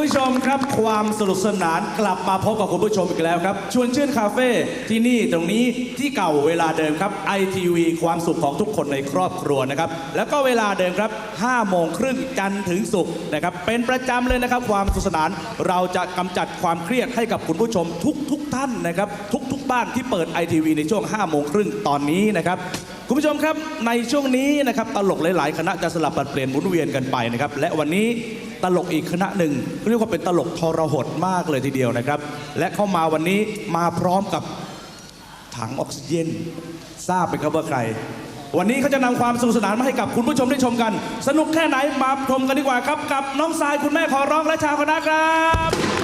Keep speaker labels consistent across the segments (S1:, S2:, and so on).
S1: ผู้ชมครับความสนุกสนานกลับมาพบกับคุณผู้ชมอีกแล้วครับ ชวนชื่นคาเฟ่ที่นี่ตรงนี้ที่เก่าเวลาเดิมครับ ITV ความสุขของทุกคนในครอบครัวนะครับ แล้วก็เวลาเดิมครับ5โมงครึ่งจันทร์ถึงศุกร์นะครับ เป็นประจำเลยนะครับ ความสนุกสนานเราจะกำจัดความเครียดให้กับคุณผู้ชมทุกทุกๆท่านนะครับทุกทุกๆบ้านที่เปิด ITV ในช่วง5โมงครึ่งตอนนี้นะครับ คุณผู้ชมครับในช่วงนี้นะครับตลกหลาย ๆ คณะจะสลับปัดเปลี่ยนหมุนเวียนกันไปนะครับและวันนี้ตลกอีกคณะหนึ่งเรียกว่าเป็นตลกทรหดมากเลยทีเดียวนะครับ และเข้ามาวันนี้มาพร้อมกับถังออกซิเจนทราบไหมครับว่าใคร วันนี้เขาจะนำความสนุกสนานมาให้กับคุณผู้ชมได้ชมกัน สนุกแค่ไหนมาชมกันดีกว่าครับกับน้องสายคุณแม่ขอร้องและชาวคณะครับ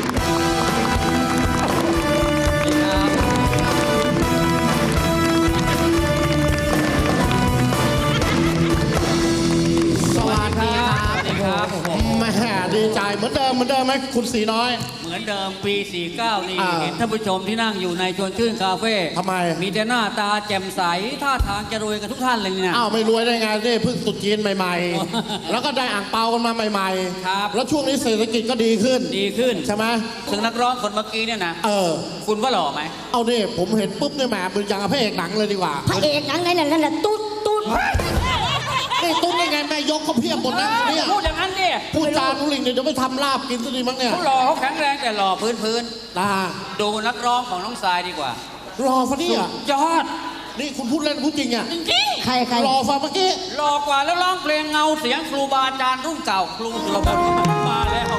S2: เหมือนเดิมเหมือนเดิมไหมคุณสีน้อย
S3: เหมือนเดิมปี 49 นี่
S2: อ่า
S3: เห็นท่านผู้ชมที่นั่งอยู่ในชวนชื่นคาเฟ่
S2: ทำไม
S3: มีแต่หน้าตาแจ่มใสท่าทางจะรวยกันทุกท่านเลยเนี่ย
S2: อ้าวไม่รวยได้ไงนี่เพิ่งตรุดจีนใหม่ ๆ แล้วก็ได้อ่างเปากันมาใหม่
S3: ครับ
S2: แล้วช่วงนี้เศรษฐกิจก็ดีขึ้น
S3: ดีขึ้น
S2: ใช่ไหม
S3: ถึงนักร้องคนเมื่อกี้เนี่ยนะ
S2: เออ
S3: คุณว่าหล่อไหม
S2: เอาเนี่ยผมเห็นปุ๊บเนี่ยแหมเป็นอย่างกับพระเอกหนังเลยดีกว่า
S4: พระเอกหนังไหนนั่นนั่นแหละตุ๊ดตุ๊ด
S2: นี่ตุ้มได้ไงแม่ยกเขาเพียบหมดนะเนี่ย
S3: พูด
S2: พูดจานุลิงเนี่ยเดี๋ยวไปทำลาบกินซะดีมั้งเนี่ย
S3: เขาหล่อเขาแข็งแรงแต่หล่อพื้นพื้น
S2: นะ
S3: ๆดูนักร้องของน้องทรายดีกว่าร
S2: อฟะเนี่ย
S3: ยอด
S2: นี่คุณพูดเล่นพูดจริงอะ
S3: จริง
S4: ใครใคร
S2: รอฟะเมื่อกี้
S3: ๆหล่อกว่าแล้วร้องเพลงเงาเสียงครูบาอาจารย์รุ่นเก่าครูสุรพลมาแล้ว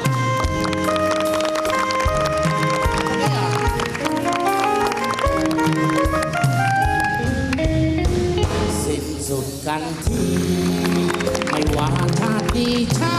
S2: สิ้นสุดกันทีไม่ว่าชาติดีชา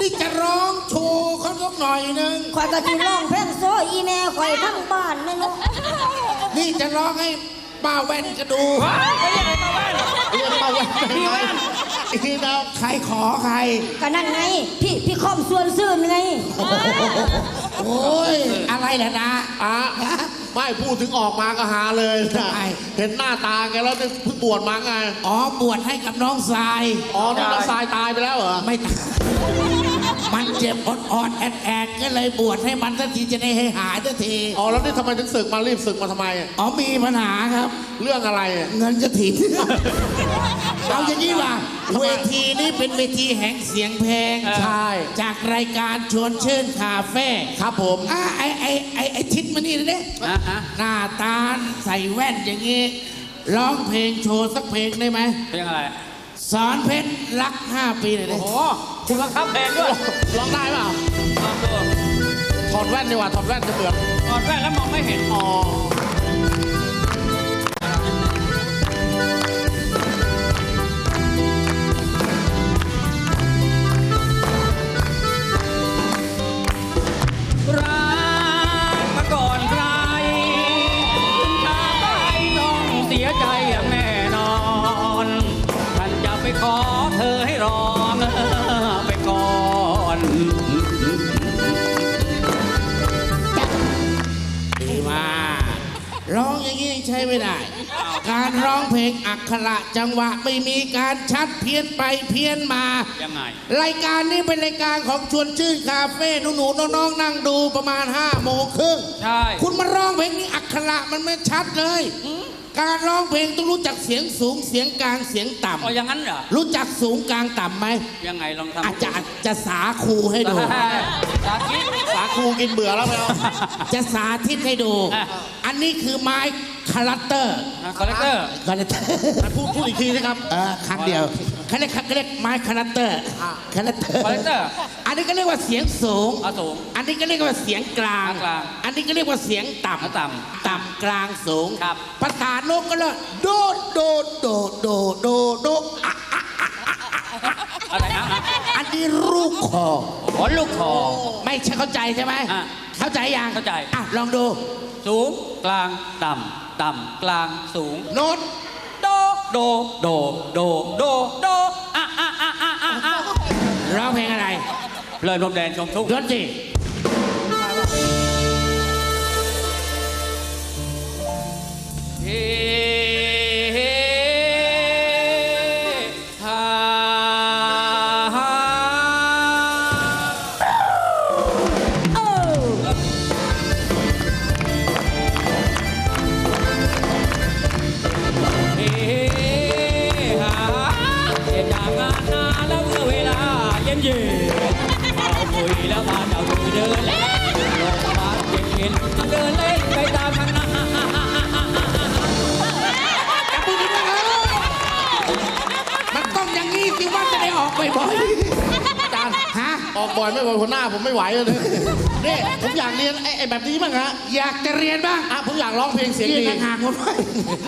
S2: นี่จะร้องโชว์เขาสักหน่อยหนึง
S4: คอยกะทิร้องเพลงโซอีแม่คอยทั้งบ้านเลยเนาะ
S2: นี่จะร้องให้ป้าแว่นก็ดูเรียกป้าแว่นพี่แว่นพี่นะใครขอใคร
S4: ก็นั่นไง พี่พี่คอมส่วนซื่นไง
S2: โอ้ย อะไรแหละนะอะ ไม่พูดถึงออกมาก็หาเลยนะเห็นหน้าตาแกแล้วเนี่ยเพิ่งบวชมาไง
S5: อ๋อบวชให้กับน้องทราย
S2: อ๋อนี่น้องทรายตายไปแล้วเหรอ
S5: ไม่ตายมันเจ็บอดอดๆแอดแอดๆก็เลยบวชให้มันสักทีจะได้ให้หายสักที
S2: อ๋อแล้วนี่ทำไมถึงศึกมารีบศึกมาทำไมอะ
S5: อ๋อมีปัญหาครับ
S2: เรื่องอะไรอะ
S5: เงินกระถิ่น เอาอย่างนี้ว่าเวทีนี้เป็นเวทีแห่งเสียงเพลง
S2: ใช่
S5: จากรายการชวนชื่นคาเฟ่
S2: ครับผม
S5: อะไอไอไอไอทิศมานี่เลยเนี่ย
S3: นะฮะ
S5: หน้าตาใส่แว่นอย่างงี้ ร้องเพลงโชว์สักเพลงได้ไหม
S3: เพลงอะไร
S5: สอนเพชรรักห้าปีเลย
S3: โอ้
S5: เนี่ย
S3: โหคุณบังคับเพลงด้วย
S2: ร้องได้เปล่า
S3: ลองดู
S2: ถอดแว่นดีกว่าถอดแว่นจะเบื่อ
S3: ถอดแว่นแล้วมองไม่เห็น
S2: อ๋อ
S3: องอย่างนี้
S5: ยังใช้ไม่ได้ การร้องเพลงอักขระจังหวะไม่มีการชัดเพี้ยนไปเพี้ยนมา
S3: ยังไง
S5: รายการนี้เป็นรายการของชวนชื่นคาเฟ่หนูหนูๆน้องๆนั่งดูประมาณ5้าโมงครึ่ง
S3: ใช่
S5: คุณมาร้องเพลงนี้อักขระมันไม่ชัดเลย การร้องเพลงต้องรู้จักเสียงสูงเสียงกลางเสียงต่
S3: เอาอย่างนั้นเหรอำ
S5: รู้จักสูงกลางต่ำไหม
S3: ยังไงลองทำ
S5: อาจารย์จะสาครูให้ดู
S3: สาธิต
S2: สาคูกินเบื่อแล้วไหมเอา
S5: จะสาธิตให้ดู
S3: อะ
S5: อันนี้คือไม้คาแรคเตอร์
S3: คาแรคเตอร์
S5: คาแรคเตอร์
S2: พูดพูดอีกทีนะครับ
S5: เออครั้งเดียว เขาเรียกเขาเรียกไม้คาแรคเตอร์คาแรคเตอร์
S3: คาแรคเตอร์
S5: อันนี้ก็เรียกว่าเสียงสูง
S3: เอาสูง
S5: อันนี้ก็เรียกว่าเสียงกลาง
S3: กลาง
S5: อันนี้ก็เรียกว่าเสียงต่ำ
S3: เอาต่ำ
S5: ต่ำกลางสูง
S3: ครับ
S5: ภาษานกก็เลยโดดโดดโดดโดดโดดโดดอะ
S3: อะไร
S5: กี้ลูกคอ
S3: ขอลูกคอ
S5: ไม่ใช่เข้าใจใช่ไหม
S3: อะ
S5: เข้าใจยัง
S3: เข้าใจ
S5: อะลองดู
S3: สูงกลางต่ำต่ำกลางสูง
S5: โน้ต
S3: โดโดโดโดโดโดอะอะอะอะอะอะ
S5: ร้องเพลงอะไร
S3: เพลินพรมแดนชมทุ่ง
S5: ดนต
S3: เย็นเย็นเราคุยแล้วพาเจ้าคุยเดินเล่นลงมาเย็นเย็นเดินเล่นไปตามทางนา
S5: มันต้องอย่างนี้สิว่าจะได้ออกบ่อย
S2: อาจารย์
S5: ๆฮะ
S2: ออกบ่อยไม่บ่อยหัวหน้าผมไม่ไหวเลยนี่ผมอยากเรียนไอ้ไอ้แบบนี้บ้างฮะ
S5: อยากจะเรียนบ้าง
S2: อะผมอยากร้องเพลงเสียง
S5: ยืน
S2: ดี
S5: ห่างๆกันไว้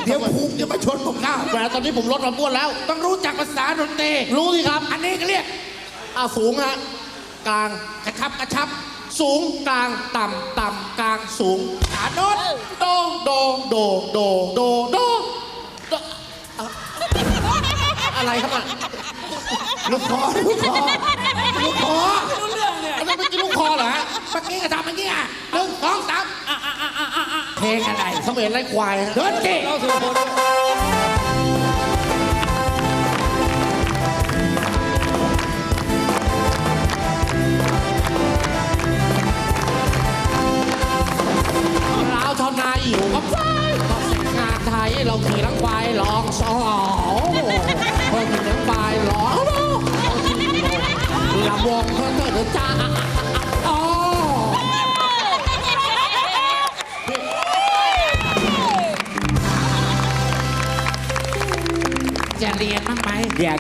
S5: เดี๋ยวภูมิจะมาชนผมเข้า
S2: แต่ตอนนี้ผมลดความอ้วนแล้ว
S5: ต้องรู้จักภาษาดนตรี
S2: รู้สิครับ
S5: อันนี้ก็เรียก
S2: อะสูงฮะกลาง
S5: กระชับกระชับ
S2: สูงกลางต่ำต่ำกลางสูง
S5: ขาโน้ต
S2: โดโดโดโดโดโดโดอะอะไรครับอะ
S5: ลูกคอลูกคอลูกคอ
S2: อันนั้นเป็นกินลูกคอเหรอฮะ
S5: เมื่อกี้ก็ทำเมื่อกี้อะหนึ่งสองสามเพลงอะไร
S2: เขมรไรควายฮะ
S5: ดนตรี
S3: เราสู่คน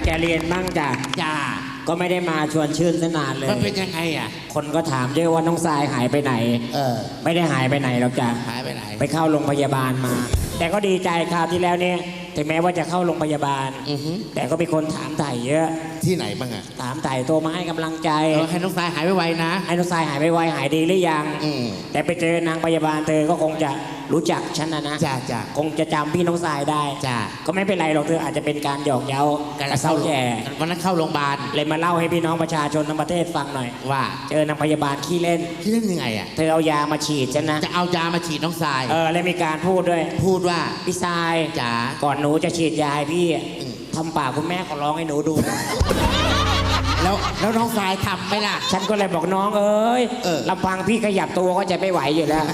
S5: ไหม
S6: อยากจะเรียนบ้างจ้ะ
S5: จ้า
S6: ก็ไม่ได้มาชวนชื่นสนานเลย
S5: มันเป็นยังไงอะ
S6: คนก็ถามเยอะว่าน้องทรายหายไปไหน
S5: เออ
S6: ไม่ได้หายไปไหนหรอกจ้ะ
S5: หายไปไหน
S6: ไปเข้าโรงพยาบาลมา แต่ก็ดีใจคราวที่แล้วเนี่ย ถึงแม้ว่าจะเข้าโรงพยาบาล
S5: อือฮึ
S6: แต่ก็มีคนถามไถ่เยอะ
S5: ที่ไหนบ้างอะ
S6: ถามไถ่โทรมาให้กำลังใจ
S5: เออให้น้องสายหายไปไวๆนะ
S6: ให้น้องทรายหายไปไวหายดีหรือยัง
S5: อืม
S6: แต่ไปเจอนางพยาบาลเธอก็คงจะรู้จักฉันนะนะ
S5: จ้าจ้า
S6: คงจะจำพี่น้องทรายได้
S5: จ้ะ
S6: ก็ไม่เป็นไรหรอกเธออาจจะเป็นการหยอกเย้า
S5: การ
S6: กระเซ้าแก่
S5: วันนั้นเข้าโรงพยาบาล
S6: เลยมาเล่าให้พี่น้องประชาชนทั้งประเทศฟังหน่อย
S5: ว่า
S6: เจอนางพยาบาลขี้เล่น
S5: ที่เล่นยังไงอะ
S6: เธอเอายามาฉีดฉันนะ
S5: จะเอายามาฉีดน้องทราย
S6: เออแล้วมีการพูดด้วย
S5: พูดว่า
S6: พี่ทราย
S5: จ๋า
S6: ก่อนหนูจะฉีดยาให้พี่อะ
S5: อืม
S6: ทำปากคุณแม่ขอร้องให้หนูดูหน่อย
S5: แล้วแล้วน้องทรายทำไหมล่ะ
S6: ฉันก็เลยบอกน้องเอ้ย
S5: เออ
S6: ลำพังพี่ขยับตัวก็จะไม่ไหวอยู่แล้ว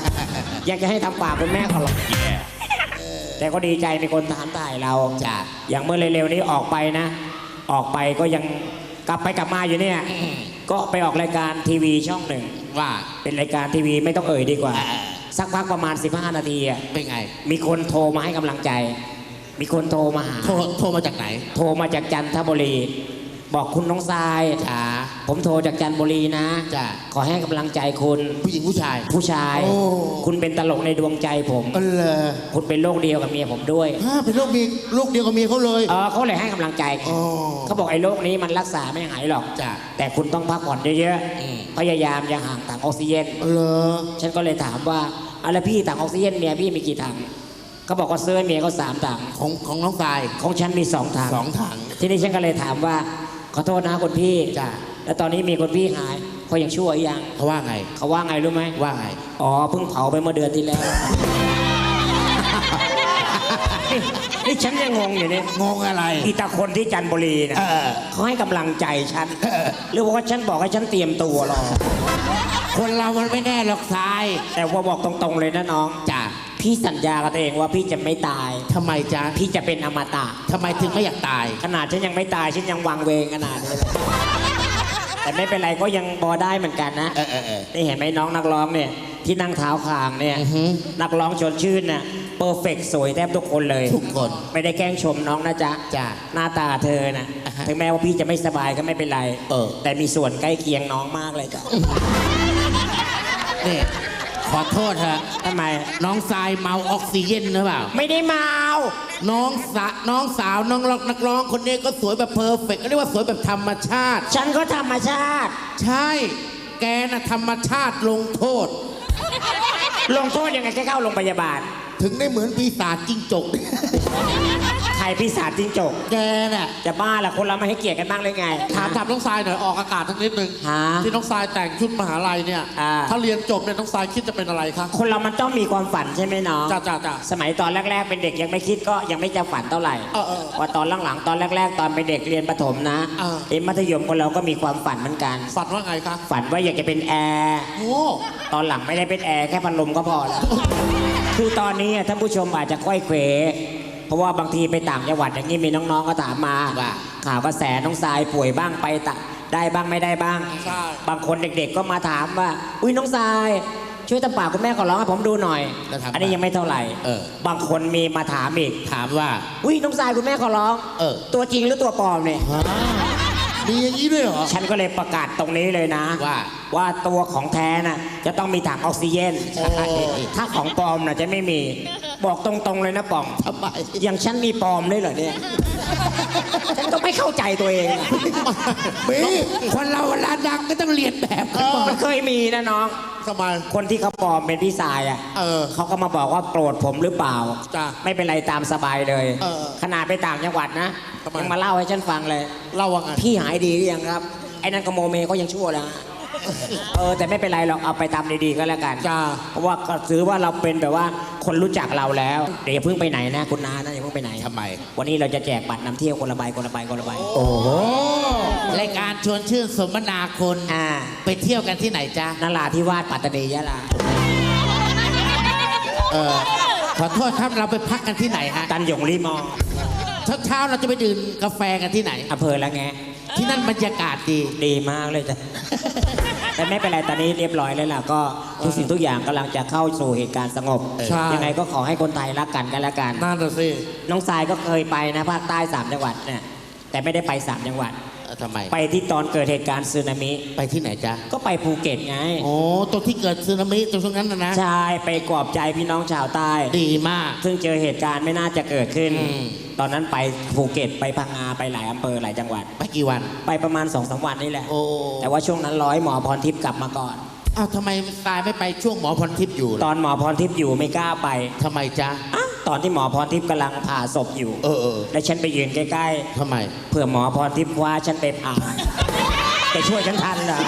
S6: อยากจะให้ทำปากคุณแม่ขอร้อง แต่ก็ดีใจมีคนถามถ่ายเรา
S5: จ้า
S6: อย่างเมื่อเร็วๆนี้ออกไปนะ ออกไปก็ยังกลับไปกลับมาอยู่เนี่ย
S5: อืม
S6: ก็ไปออกรายการทีวีช่องหนึ่ง
S5: ว่า
S6: เป็นรายการทีวีไม่ต้องเอ่ยดีกว่า
S5: เออ
S6: สักพักประมาณ 15 นาทีอะ
S5: เป็นไง
S6: มีคนโทรมาให้กำลังใจ มีคนโทรมาหา
S5: โทรโทรมาจากไหน
S6: โทรมาจากจันทบุรี บอกคุณน้องทราย
S5: จ๋า
S6: ผมโทรจากจันทบุรีนะ
S5: จ้ะ
S6: ขอให้กำลังใจคุณ
S5: ผู้หญิงผู้ชาย
S6: ผู้ชาย
S5: โอ้
S6: คุณเป็นตลกในดวงใจผม
S5: เออเลย
S6: คุณเป็นโรคเดียวกับเมียผมด้วย
S5: ฮะเป็นลูกมีลูกเดียวกับเมียเขาเลย
S6: เออเขาเลยให้กำลังใจ
S5: อ๋อ
S6: เขาบอกไอ้โรคนี้มันรักษาไม่หายหรอก
S5: จ้ะ
S6: แต่คุณต้องพักผ่อนเยอะ
S5: อืม
S6: ๆ พยายามอย่าห่างถังออกซิเจน
S5: เออเลย
S6: ฉันก็เลยถามว่าอะไรพี่ถังออกซิเจนเมียพี่มีกี่ถัง เขาบอกว่าซื้อให้เมียเขาสามถัง
S5: ของของน้องทราย
S6: ของฉันมีสองถัง
S5: สองถัง
S6: ทีนี้ฉันก็เลยถามว่า ขอโทษนะคุณพี่
S5: จ้ะ
S6: แล้วตอนนี้มีคนพี่หายเขายังชั่วยัง
S5: เขาว่าไง
S6: เขาว่าไงรู้ไหม
S5: ว่าไง
S6: อ๋อเพิ่งเผาไปเมื่อเดือนที่แล้ว นี่นี่ฉันยังงงอยู่เนี่ย
S5: งงอะไร
S6: อีตาคนที่จันทบุรีนะ
S5: เออ
S6: เขาให้กำลังใจฉันหรือว่าฉันบอกให้ฉันเตรียมตัวรอ
S5: คนเรามันไม่แน่หรอกทราย
S6: แต่ว่าบอกตรงๆเลยนะน้อง
S5: จ้า
S6: พี่สัญญากับตัวเองว่าพี่จะไม่ตาย
S5: ทำไมจ๊ะ
S6: พี่จะเป็นอมตะ
S5: ทำไมถึงไม่อยากตาย
S6: ขนาดฉันยังไม่ตายฉันยังวางเวงขนาดนี้เลยแต่ไม่เป็นไรก็ยังบอได้เหมือนกันนะ
S5: เออเออเออ
S6: นี่เห็นไหมน้องนักร้องเนี่ยที่นั่งเท้าคางเนี่ย
S5: อือฮึ
S6: นักร้องชวนชื่นน่ะเปอร์เฟกสวยแทบทุกคนเลย
S5: ทุกคน
S6: ไม่ได้แกล้งชมน้องนะจ๊ะ
S5: จ้ะ
S6: หน้าตาเธอน่ะ
S5: อ่าฮะ
S6: ถึงแม้ว่าพี่จะไม่สบายก็ไม่เป็นไร
S5: เออ
S6: แต่มีส่วนใกล้เคียงน้องมากเลยจ้ะ
S5: นี่ข อโทษเถอะ
S6: ทำไม
S5: น้องทรายเมาออกซิเจนหรือเปล่า
S6: ไม่ได้เมา
S5: น้องสะน้องสาวน้องล็อกนักร้องคนนี้ก็สวยแบบเพอร์เฟกต์เรียกว่าสวยแบบธรรมชาติ
S6: ฉันก็ธรรมชาติ
S5: ใช่ แกน่ะธรรมชาติลงโทษ
S6: ลงโทษยังไงแค่เข้าโรงพยาบาล
S5: ถึงได้เหมือนปีศาจจิ้งจก
S6: ใครพี่สารจิ้งจก
S5: แกน่ะ
S6: จะบ้าละคนเราไม่ให้เกียรติกันบ้างเลยไง
S2: ถามถามน้องทรายหน่อยออกอากาศทั้งนิดนึง
S6: ฮะ
S2: ที่น้องทรายแต่งชุดมหาลัยเนี่ย
S6: อ่า
S2: ถ้าเรียนจบเนี่ยน้องทรายคิดจะเป็นอะไรคะ
S6: คนเรามันต้องมีความฝันใช่ไหมน้อง
S2: จ้าจ้าจ้า
S6: สมัยตอนแรก ๆ เป็นเด็กยังไม่คิดก็ยังไม่จะฝันเท่าไหร่
S2: เออเออ
S6: ว่าตอนหลังๆตอนแรก ๆ ตอนเป็นเด็กเรียนประถมนะ
S2: เออ
S6: เอ็นมัธยมคนเราก็มีความฝันเหมือนกัน
S2: ฝันว่าไงคะ
S6: ฝันว่าอยากจะเป็นแอร์
S2: โอ้
S6: ตอนหลังไม่ได้เป็นแอร์แค่พัดลมก็พอแล้วคือตอนนี้ท่านผู้ชมอาจจะค่อยเขว เพราะว่าบางทีไปต่างจังหวัดอย่างนี้มีน้องๆก็ถามมา
S5: ว่า
S6: ข่าวกระแสน้องทรายป่วยบ้างไปตะได้บ้างไม่ได้บ้าง
S2: ใช่
S6: บางคนเด็กๆก็มาถามว่า อุ้ยน้องทราย ช่วยตำปากคุณแม่ขอร้องให้ผมดูหน่อย
S5: แล้วทำ
S6: อันนี้ยังไม่เท่าไหร่
S5: เออ
S6: บางคนมีมาถามอีก
S5: ถามว่า
S6: อุ้ยน้องทรายคุณแม่ขอร้อง
S5: เออ
S6: ตัวจริงหรือตัวปลอมเนี่ย
S5: มีอย่างนี้ด้วยเหรอ
S6: ฉันก็เลยประกาศตรงนี้เลยนะ
S5: ว่า
S6: ว่าตัวของแท้น่ะจะต้องมีถังออกซิเจน
S5: โอ้
S6: ถ้าของปลอมน่ะจะไม่มี บอกตรงๆเลยนะป๋อง
S5: ทำไม
S6: อย่างฉันมีปลอมด้วยเหรอเนี่ย ฉันก็ไม่เข้าใจตัวเองอะ
S5: มีคนเราเวลาดังก็ต้องเรียนแบบกันหมด
S6: มันเคยมีนะน้อง
S2: ทำไม
S6: คนที่เขาปลอมเป็นพี่สายอะ
S2: เออ
S6: เขาก็มาบอกว่าโกรธผมหรือเปล่า
S2: จ้ะ
S6: ไม่เป็นไรตามสบายเลย
S2: เออ
S6: ขนาดไปต่างจังหวัดนะ
S2: ทำไม
S6: ยังมาเล่าให้ฉันฟังเลย
S2: เล่าว่าไง
S6: พี่หายดีหรือยังครับ ไอ้นั่นก็โมเมก็ยังชั่วแล้ว เออแต่ไม่เป็นไรหรอกเอาไปตามดีๆก็แล้วกัน
S2: จ้า
S6: เพราะว่าก็ถือว่าเราเป็นแบบว่าคนรู้จักเราแล้วเดี๋ยวอย่าเพิ่งไปไหนนะคุณนานะอย่าเพิ่งไปไหน
S5: ทำไม
S6: วันนี้เราจะแจกบัตรนำเที่ยวคนละใบคนละใบคนละใบ
S5: โอ้โหรายการชวนชื่นสมนาคน
S6: อ่า
S5: ไปเที่ยวกันที่ไหนจ๊ะ
S6: นาราธิวาสปัตตานียะลา
S5: เออขอโทษครับเราไปพักกันที่ไหนฮะ
S6: ตันหยงรีมอ
S5: เช้าเช้าๆเราจะไปดื่มกาแฟกันที่ไหน
S6: อำเภอละแง
S5: ที่นั่นบรรยากาศดี
S6: ดีมากเลยจ้ะ แต่ไม่เป็นไรตอนนี้เรียบร้อยแล้วล่ะก็ทุกสิ่งทุกอย่างกำลังจะเข้าสู่เหตุการณ์สงบ
S2: ใช่
S6: ยังไงก็ขอให้คนไทยรักกันกันแล้วกัน
S2: นั่นน่ะสิ
S6: น้องทรายก็เคยไปนะภาคใต้สามจังหวัดเนี่ยแต่ไม่ได้ไปสามจังหวัด
S5: เออ ทำไม
S6: ไปที่ตอนเกิดเหตุการณ์สึนามิ
S5: ไปที่ไหนจ๊ะ
S6: ก็ไปภูเก็ตไง
S5: โอ้ตรงที่เกิดสึนามิตรงนั้นนะนะ
S6: ใช่ ไปกอบใจพี่น้องชาวใต้
S5: ดีมาก
S6: ซึ่งเจอเหตุการณ์ไม่น่าจะเกิดขึ้น
S5: อืม
S6: ตอนนั้นไปภูเก็ตไปพังงาไปหลายอำเภอหลายจังหวัด
S5: ไปกี่วัน
S6: ไปประมาณสองสามวันนี่แหละ
S5: โอ้
S6: แต่ว่าช่วงนั้นร้อยหมอพรทิพย์กลับมาก่อน
S5: อ้าวทำไมตายไม่ไปช่วงหมอพรทิพย์อยู่
S6: ตอนหมอพรทิพย์อยู่ไม่กล้าไป
S5: ทำไมจ๊ะ
S6: อะ ตอนที่หมอพรทิพย์กำลังผ่าศพอยู่
S5: เออเออ
S6: แล้วฉันไปยืนใกล้
S5: ทำไม
S6: ๆ เผื่อหมอพรทิพย์คว้าฉันไปผ่าจะช่วยฉันทันเหรอ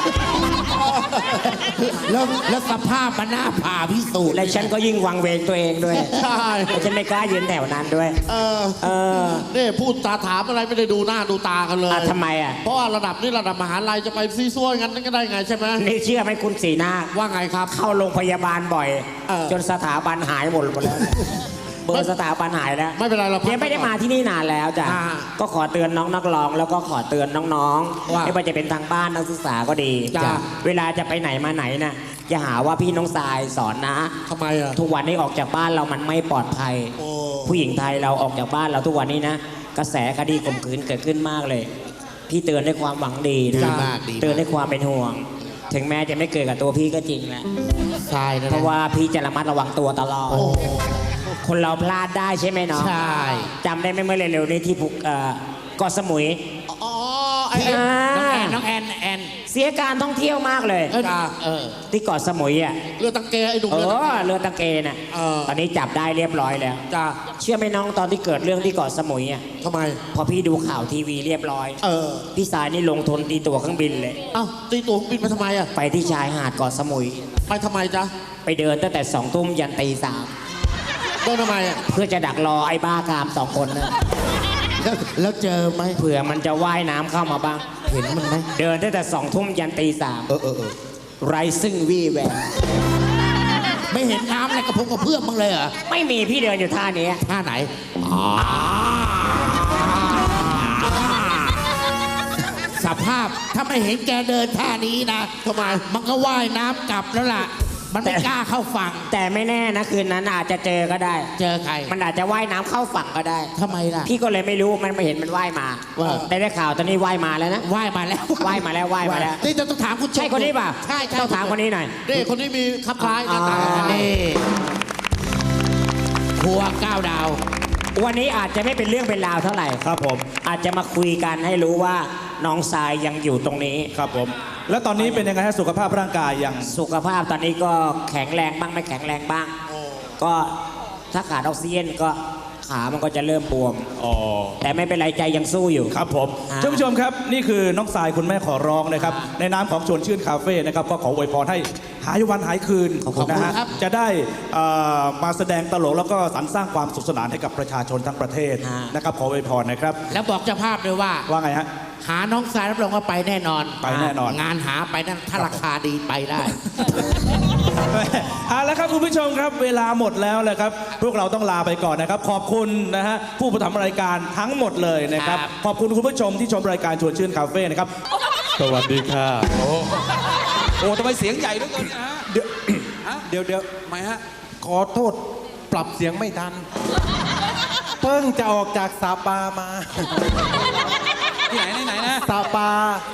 S5: แล้วแล้วสภาพมันน่าผ่าพิสูจน์
S6: และฉันก็ยิ่งวังเวงตัวเองด้วย
S2: ใช่
S6: และฉันไม่กล้ายืนแถวนั้นด้วย
S2: เออ
S6: เออ
S2: นี่พูดตาถามอะไรไม่ได้ดูหน้าดูตากันเลย
S6: อะทำไมอะ
S2: เพราะว่าระดับนี้ระดับมหาลัยจะไปซีซัวงั้นก็ได้ไงใช่ไหม
S6: นี่เชื่อไหมคุณสีหน้า
S2: ว่าไงครับ
S6: เข้าโรงพยาบาลบ่อย
S2: เออ
S6: จนสถาบันหายหมดหมดแล้ว เนี่ยเบอร์สถาบันหายแล้ว
S2: ไม่เป็นไรเราพัก
S6: เดี๋ยวไม่ได้มาที่นี่นานแล้วจ้ะ
S2: อ่า
S6: ก็ขอเตือนน้องนักร้องแล้วก็ขอเตือนน้อง
S2: ว่า
S6: ๆไม่ว่าจะเป็นทางบ้านนักศึกษาก็ดี
S2: จ้ะ
S6: เวลาจะไปไหนมาไหนนะอย่าหาว่าพี่น้องทรายสอนนะ
S2: ทำไมอะ
S6: ทุกวันนี้ออกจากบ้านเรามันไม่ปลอดภัย
S2: โอ้
S6: ผู้หญิงไทยเราออกจากบ้านเราทุกวันนี้นะ กระแสคดีข่มขืนเกิดขึ้นมากเลย พี่เตือนด้วยความหวังดีนะ
S5: ดีมากดีมาก
S6: เตือนด้วยความเป็นห่วง ถึงแม้จะไม่เกิดกับตัวพี่ก็จริงแหละ
S5: ทรายนะ
S6: เพราะว่าพี่จะระมัดระวังตัวตลอด
S5: โอ้
S6: คนเราพลาดได้ใช่ไหมเนาะ
S5: ใช่
S6: จำได้ไหมเมื่อเร็วๆนี้ที่ภูเอ่อเกาะสมุย
S2: อ๋อไอ้
S6: อ่า
S5: น้องแอนน้องแอนแอน
S6: เสียการท่องเที่ยวมากเลย
S5: เอ้ย
S2: จ้ะ
S5: เออ
S6: ที่เกาะสมุยอะ
S2: เรือตังเกไอ้หนุ่ม
S6: เอ
S2: เรือตังเก
S6: อเรือตะเกน่ะ
S2: เออ
S6: ตอนนี้จับได้เรียบร้อยแล้ว
S2: จ้า
S6: เชื่อไหมน้องตอนที่เกิดเรื่องที่เกาะสมุยอะ
S2: ทำไม
S6: พอพี่ดูข่าวทีวีเรียบร้อย
S2: เออ
S6: พี่สายนี่ลงทุนตีตั๋วเครื่องบินเลย
S2: เอ้าตีตัวเครื่องบินมาทำไมอะ
S6: ไปที่ชายหาดเกาะสมุย
S2: ไปทำไมจ๊ะ
S6: ไปเดินตั้งแต่สองทุ่มยันตีสาม
S2: เดินทำไมอะ
S6: เพื่อจะดักรอไอ้บ้ากามสองคนนะ
S5: แล้วแล้วเจอไหม
S6: เผื่อมันจะว่ายน้ำเข้ามาบ้าง
S5: เห็นมันไหม
S6: เดินตั้งแต่สองทุ่มยันตีสาม
S5: เออเออเออ
S6: ไรซึ่งวี่แวว
S5: ไม่เห็นน้ำอะไรกระพงกระเพื่อมบ้างเลยเหรอ
S6: ไม่มีพี่เดินอยู่ท่านี้
S5: ท่าไหนสภาพถ้าไม่เห็นแกเดินท่านี้นะ
S2: ทำไม
S5: มันก็ว่ายน้ำกลับแล้วล่ะ มันไม่กล้าเข้าฝั่ง
S6: แต่ไม่แน่นะคืนนั้นอาจจะเจอก็ได้
S5: เจอใคร
S6: มันอาจจะว่ายน้ำเข้าฝั่งก็ได้
S5: ทำไมล่ะ
S6: พี่ก็เลยไม่รู้มันไม่เห็นมันว่ายมา
S5: ว่า
S6: ได้ได้ข่าวตอนนี้ว่ายมาแล้วนะ
S5: ว่ายมาแล้ว
S6: ว่ายมาแล้วว่ายมาแล้ว
S5: นี่จะต้องถามคุณ
S6: ใช่คนนี้ป่ะ
S5: ใช่ใช่
S6: ต้องถามคนนี้หน่อย
S2: นี่คนนี้มีคลับคล้ายหน้าตา
S6: อ่า
S2: คล้าย
S5: นี่ครัวก้าวดาว
S6: วันนี้อาจจะไม่เป็นเรื่องเป็นราวเท่าไหร่
S1: ครับผม
S6: อาจจะมาคุยกันให้รู้ว่า น้องทรายยังอยู่ตรงนี้
S1: ครับผม แล้วตอนนี้เป็นยังไงฮะสุขภาพร่างกายยัง
S6: สุขภาพตอนนี้ก็แข็งแรงบ้างไม่แข็งแรงบ้าง ก็ถ้าขาดออกซิเจนก็ขามันก็จะเริ่มบวม
S1: อ๋อ
S6: แต่ไม่เป็นไรใจยังสู้อยู่
S1: ครับผม
S6: อ่า
S1: ท่านผู้ชมครับ นี่คือน้องสายคุณแม่ขอร้องนะครับ ในนามของชวนชื่นคาเฟ่นะครับ ก็ขออวยพรให้หายวันหายคืน
S5: ขอบคุณ
S1: นะฮะ
S5: ครับ
S1: จะได้เอ่อมาแสดงตลกแล้วก็สรรสร้างความสุขสนานให้กับประชาชนทั้งประเทศนะครับขออวยพรนะครับ
S5: แล้วบอกเจ้าภาพด้วยว่า
S1: ว่าไงฮะ
S5: หาน้องสายรับรองว่าไปแน่นอน
S1: ไปแน่นอน
S5: งานหาไปนั่นถ้าราคาดีไปได้
S1: เอาละครับคุณผู้ชมครับ เวลาหมดแล้วเลยครับ พวกเราต้องลาไปก่อนนะครับ ขอบคุณนะฮะผู้ประทำรายการทั้งหมดเลยนะครับ
S5: ครับ
S1: ขอบคุณคุณผู้ชมที่ชมรายการชวนชื่นคาเฟ่นะครับ
S7: สวัสดีค่ะ
S8: โอ้ทำไมเสียงใหญ่ด้วยกันฮะ
S7: เดี๋ยว
S8: ฮะ
S7: เดี๋ยวเดี๋ยว
S8: ทำไมฮะ
S7: ขอโทษปรับเสียงไม่ทัน เพิ่งจะออกจากสาปามา
S8: ที่ไหนที่ไหนนะ
S7: สปา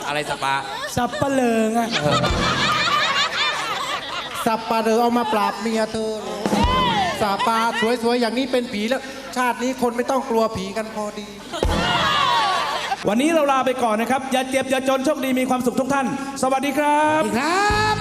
S8: อะไรสปา
S7: สับปะเลงอะสับปะเลอเอามาปราบเมียเธอเลยสปาสวยๆ อย่างนี้เป็นผีแล้ว ชาตินี้คนไม่ต้องกลัวผีกันพอดี
S1: วันนี้เราลาไปก่อนนะครับ อย่าเจ็บ อย่าจน โชคดีมีความสุขทุกท่าน สวัสดีครับ
S5: ครับ